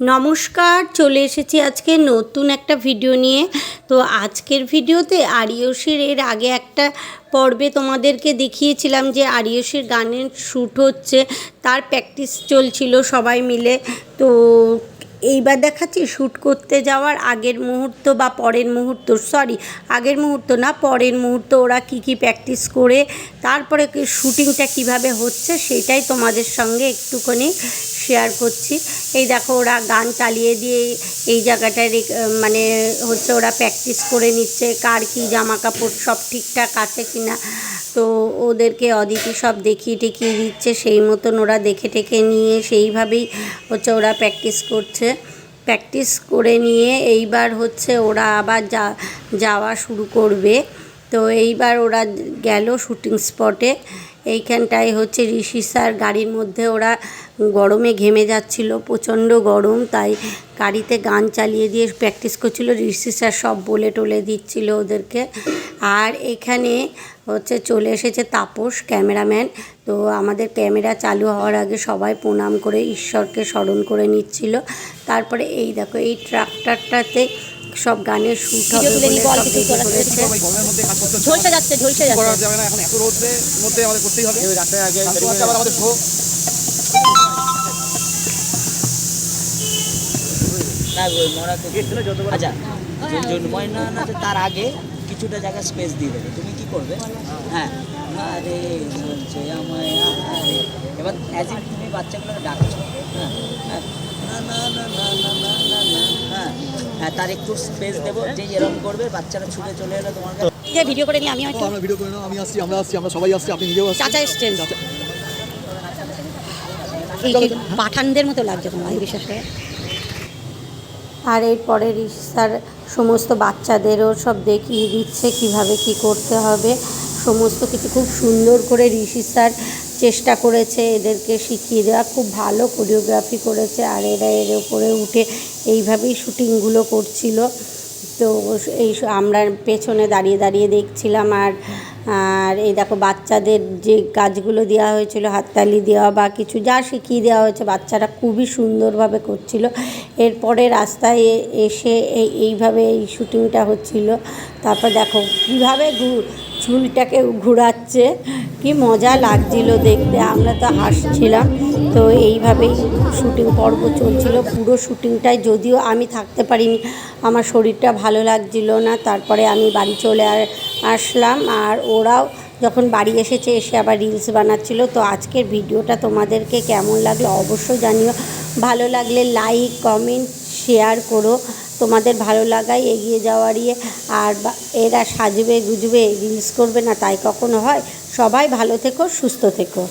নমস্কার, চলে এসেছি আজকে নতুন একটা ভিডিও নিয়ে। তো আজকের ভিডিওতে আরিয়সীর এর আগে একটা পর্বে তোমাদেরকে দেখিয়েছিলাম যে আরিয়সীর গানের শ্যুট হচ্ছে, তার প্র্যাকটিস চলছিল সবাই মিলে। তো এইবার দেখাচ্ছি শ্যুট করতে যাওয়ার আগের মুহূর্ত বা পরের মুহূর্ত সরি আগের মুহূর্ত না, পরের মুহূর্ত ওরা কি কি প্র্যাকটিস করে, তারপরে শ্যুটিংটা কীভাবে হচ্ছে সেটাই তোমাদের সঙ্গে একটুখানি শেয়ার করছি। এই দেখো ওরা গান চালিয়ে দিয়ে এই জায়গাটায় মানে হচ্ছে ওরা প্র্যাকটিস করে নিচ্ছে, কার কী জামা কাপড় সব ঠিকঠাক আছে কি না তো ওদেরকে অদিতি সব দেখিয়ে টেকিয়ে দিচ্ছে, সেই মতন ওরা দেখে টেকে নিয়ে সেইভাবেই হচ্ছে ওরা প্র্যাকটিস করছে। প্র্যাকটিস করে নিয়ে এইবার হচ্ছে ওরা আবার যা যাওয়া শুরু করবে। তো এইবার ওরা গেল শুটিং স্পটে। এইখানটায় হচ্ছে ঋষি স্যার গাড়ির মধ্যে ওরা গরমে ঘেমে যাচ্ছিল, প্রচণ্ড গরম, তাই গাড়িতে গান চালিয়ে দিয়ে প্র্যাকটিস করছিল। ঋষি স্যার সব বলে টলে দিচ্ছিল ওদেরকে। আর এখানে হচ্ছে চলে এসেছে তাপস, ক্যামেরাম্যান। তো আমাদের ক্যামেরা চালু হওয়ার আগে সবাই প্রণাম করে ঈশ্বরকে স্মরণ করে নিচ্ছিল। তারপরে এই দেখো, এই ট্রাক্টরটাতে সব গানের শুট আমাদের হবে। আগে আচ্ছা, তার আগে কিছুটা জায়গা স্পেস দিয়ে দেবে। তুমি কি করবে? হ্যাঁ।, হ্যাঁ। আরে আমায় এবার অ্যাজ তুমি বাচ্চাগুলো ডাকছো। হ্যাঁ।, হ্যাঁ। না না না না না। হ্যাঁ তার একটু স্পেস দেবো যে এরকম করবে বাচ্চারা ছুটে চলে এলো তোমার কাছে। যে ভিডিও করে নিই আমি একটু আমরা ভিডিও করে নাও আমি আসছি আমরা আসছি আমরা সবাই আসছি আপনি নিজেও আসছেন। চাচা এসছেন। চাচা- এই যে পাঠানদের মতো লাগছে তোমার বিশেষ করে। আর এরপরে ঋষি স্যার সমস্ত বাচ্চাদেরও সব দেখিয়ে দিচ্ছে কীভাবে কি করতে হবে। সমস্ত কিছু খুব সুন্দর করে ঋষি স্যার চেষ্টা করেছে এদেরকে শিখিয়ে দেওয়া। খুব ভালো কোরিওগ্রাফি করেছে আর এরা এর উপরে উঠে এইভাবেই শুটিংগুলো করছিল। তো এই আমরা পেছনে দাঁড়িয়ে দাঁড়িয়ে দেখছিলাম আর আর এই দেখো বাচ্চাদের যে কাজগুলো দেওয়া হয়েছিল, হাততালি দেওয়া বা কিছু যা শিখিয়ে দেওয়া হয়েছে, বাচ্চারা খুবই সুন্দরভাবে করছিল। এরপরে রাস্তায় এসে এই এইভাবে এই শুটিংটা হচ্ছিল। তারপর দেখো কীভাবে ঝুলটাকে ঘোরাচ্ছে, কি মজা লাগছিল দেখতে। আমরা তো হাসছিলাম। তো এইভাবেই শুটিং পর্ব চলছিল। পুরো শুটিংটায় যদিও আমি থাকতে পারিনি, আমার শরীরটা ভালো লাগছিল না। তারপরে আমি বাড়ি চলে আসলাম। আর ওরাও যখন বাড়ি এসেছে, এসে আবার রিলস বানাচ্ছিল। তো আজকের ভিডিওটা তোমাদেরকে কেমন লাগল অবশ্যই জানিও। ভালো লাগলে লাইক কমেন্ট শেয়ার করো। তোমাদের ভালো লাগাই এগিয়ে যাওয়ার ইয়ে। আর এরা সাজবে, গুজবে রিলস করবে না, তাই কখনো হয়। সবাই ভালো থেকো, সুস্থ থেকো।